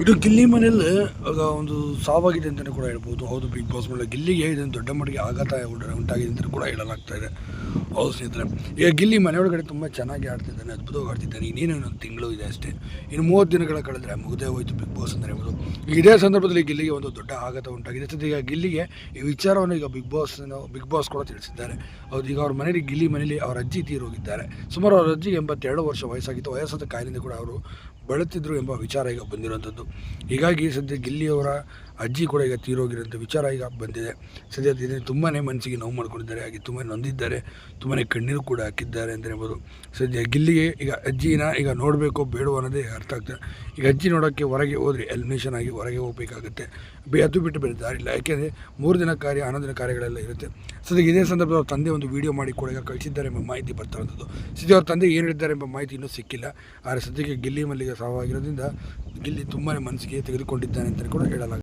ಇದು ಗಿಲ್ಲಿ ಮನೆಯಲ್ಲಿ ಆಗ ಒಂದು ಸಾವಾಗಿದೆ ಅಂತಲೇ ಕೂಡ ಹೇಳ್ಬೋದು. ಹೌದು ಬಿಗ್ ಬಾಸ್ ಮೇಲೆ ಗಿಲ್ಲಿಗೆ ಇದೊಂದು ದೊಡ್ಡ ಮಟ್ಟಿಗೆ ಆಘಾತ ಉಂಟ- ಉಂಟಾಗಿದೆ ಅಂತ ಕೂಡ ಹೇಳಲಾಗ್ತಾ ಇದೆ. ಸ್ನೇಹಿತರೆ ಈಗ ಗಿಲ್ಲಿ ಮನೆಯೊಳಗಡೆ ತುಂಬ ಚೆನ್ನಾಗಿ ಆಡ್ತಿದ್ದಾನೆ, ಅದ್ಭುತವಾಗಿ ಆಡ್ತಿದ್ದಾನೆ. ಇನ್ನೇನು ಒಂದು ತಿಂಗಳು ಇದೆ ಅಷ್ಟೇ. ಇನ್ನು ಮೂವತ್ತು ದಿನಗಳ ಕಳೆದ್ರೆ ಮುಗಿದೇ ಹೋಯ್ತು ಬಿಗ್ ಬಾಸ್ ಅಂತ ಹೇಳ್ಬೋದು ಇದೇ ಸಂದರ್ಭದಲ್ಲಿ ಗಿಲ್ಲಿಗೆ ಒಂದು ದೊಡ್ಡ ಆಘಾತ ಉಂಟಾಗಿದೆ. ಸದ್ಯ ಈಗ ಗಿಲ್ಲಿಗೆ ಈ ವಿಚಾರವನ್ನು ಈಗ ಬಿಗ್ ಬಾಸ್ ಬಿಗ್ ಬಾಸ್ ಕೂಡ ತಿಳಿಸಿದ್ದಾರೆ. ಅವ್ರು ಈಗ ಅವ್ರ ಮನೇಲಿ ಗಿಲ್ಲಿ ಮನೇಲಿ ಅವ್ರ ಅಜ್ಜಿ ತೀರೋಗಿದ್ದಾರೆ. ಸುಮಾರು ಅವ್ರ ಅಜ್ಜಿ ಎಂಬತ್ತೆರಡು ವರ್ಷ ವಯಸ್ಸಾಗಿತ್ತು. ವಯಸ್ಸಾದ ಕಾಯಿಲೆಯಿಂದ ಕೂಡ ಅವರು ಬಳಲ್ತಿದ್ರು ಎಂಬ ವಿಚಾರ ಈಗ ಬಂದಿರುವಂಥದ್ದು. ಹೀಗಾಗಿ ಸದ್ಯ ಗಿಲ್ಲಿಯವರ ಅಜ್ಜಿ ಕೂಡ ಈಗ ತೀರೋಗಿರೋಂಥ ವಿಚಾರ ಈಗ ಬಂದಿದೆ. ಸದ್ಯ ತುಂಬಾ ಮನಸ್ಸಿಗೆ ನೋವು ಮಾಡ್ಕೊಂಡಿದ್ದಾರೆ. ಹಾಗೆ ತುಂಬಾ ನೊಂದಿದ್ದಾರೆ. ತುಂಬಾ ಕಣ್ಣೀರು ಕೂಡ ಹಾಕಿದ್ದಾರೆ ಅಂತ ಹೇಳ್ಬೋದು. ಸದ್ಯ ಗಿಲ್ಲಿಗೆ ಈಗ ಅಜ್ಜಿನ ಈಗ ನೋಡಬೇಕು ಬೇಡ ಅನ್ನೋದೇ ಅರ್ಥ ಆಗ್ತದೆ ಈಗ ಅಜ್ಜಿ ನೋಡೋಕ್ಕೆ ಹೊರಗೆ ಹೋದ್ರೆ ಎಲಿಮಿನೇಷನ್ ಆಗಿ ಹೊರಗೆ ಹೋಗಬೇಕಾಗುತ್ತೆ. ಬೇ ಅದು ಬಿಟ್ಟು ಬೇರೆ ದಾರಿಲ್ಲ ಯಾಕೆಂದರೆ ಮೂರು ದಿನ ಕಾರ್ಯ, ಹನ್ನೊಂದು ಕಾರ್ಯಗಳೆಲ್ಲ ಇರುತ್ತೆ. ಸದ್ಯ ಇದೇ ಸಂದರ್ಭದಲ್ಲಿ ಅವ್ರ ತಂದೆ ಒಂದು ವಿಡಿಯೋ ಮಾಡಿ ಕೂಡ ಈಗ ಕಳಿಸಿದ್ದಾರೆ ಎಂಬ ಮಾಹಿತಿ ಬರ್ತಾ ಇರೋದು ಸದ್ಯ ಅವ್ರ ತಂದೆ ಏನು ಹೇಳಿದ್ದಾರೆ ಎಂಬ ಮಾಹಿತಿ ಇನ್ನೂ ಸಿಕ್ಕಿಲ್ಲ. ಆದರೆ ಸದ್ಯಕ್ಕೆ ಗಿಲ್ಲಿ ಮಲ್ಲಿಗೆ ಸಾವಾಗಿರೋದ್ರಿಂದ ಗಿಲ್ಲಿ ತುಂಬಾ ಮನಸ್ಸಿಗೆ ತೆಗೆದುಕೊಂಡಿದ್ದಾನೆ ಅಂತ ಕೂಡ ಹೇಳಲಾಗುತ್ತೆ